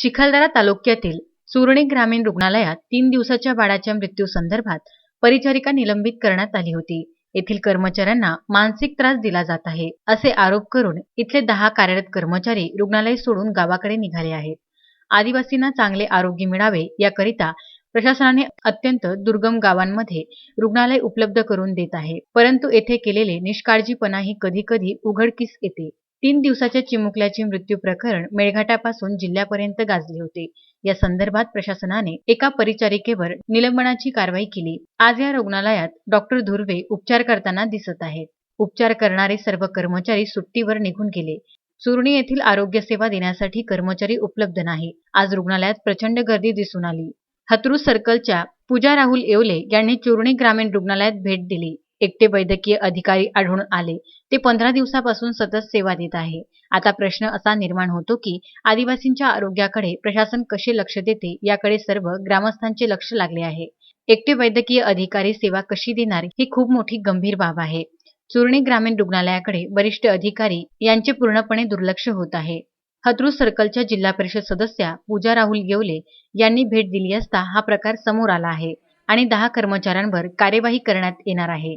चिखलदरा तालुक्यातील चुरणी ग्रामीण रुग्णालयात तीन दिवसाच्या बाळाच्या मृत्यूसंदर्भात परिचारिका निलंबित करण्यात आली होती. येथील कर्मचाऱ्यांना मानसिक त्रास दिला जात आहे असे आरोप करून इथले दहा कार्यरत कर्मचारी रुग्णालय सोडून गावाकडे निघाले आहेत. आदिवासींना चांगले आरोग्य मिळावे याकरिता प्रशासनाने अत्यंत दुर्गम गावांमध्ये रुग्णालय उपलब्ध करून देत आहे परंतु येथे केलेले निष्काळजीपणाही कधी कधी उघडकीस येते. तीन दिवसाच्या चिमुकल्याचे मृत्यू प्रकरण मेळघाटापासून जिल्ह्यापर्यंत गाजले होते. या संदर्भात प्रशासनाने एका परिचारिकेवर निलंबनाची कारवाई केली. आज या रुग्णालयात डॉक्टर धुर्वे उपचार करताना दिसत आहेत. उपचार करणारे सर्व कर्मचारी सुट्टीवर निघून गेले. चुरणी येथील आरोग्य सेवा देण्यासाठी कर्मचारी उपलब्ध नाही. आज रुग्णालयात प्रचंड गर्दी दिसून आली. हत्रुस सर्कलच्या पूजा राहुल येवले यांनी चुरणी ग्रामीण रुग्णालयात भेट दिली. एकटे वैद्यकीय अधिकारी आढळून आले. ते पंधरा दिवसापासून सतत सेवा देत आहे. आता प्रश्न असा निर्माण होतो की आदिवासींच्या आरोग्याकडे प्रशासन कसे लक्ष देते याकडे सर्व ग्रामस्थांचे लक्ष लागले आहे. एकटे वैद्यकीय अधिकारी सेवा कशी देणार ही खूप मोठी गंभीर बाब आहे. चुरणी ग्रामीण रुग्णालयाकडे वरिष्ठ अधिकारी यांचे पूर्णपणे दुर्लक्ष होत आहे. हत्रुस सर्कलच्या जिल्हा परिषद सदस्या पूजा राहुल येवले यांनी भेट दिली असता हा प्रकार समोर आला आहे आणि दहा कर्मचाऱ्यांवर कार्यवाही करण्यात येणार आहे.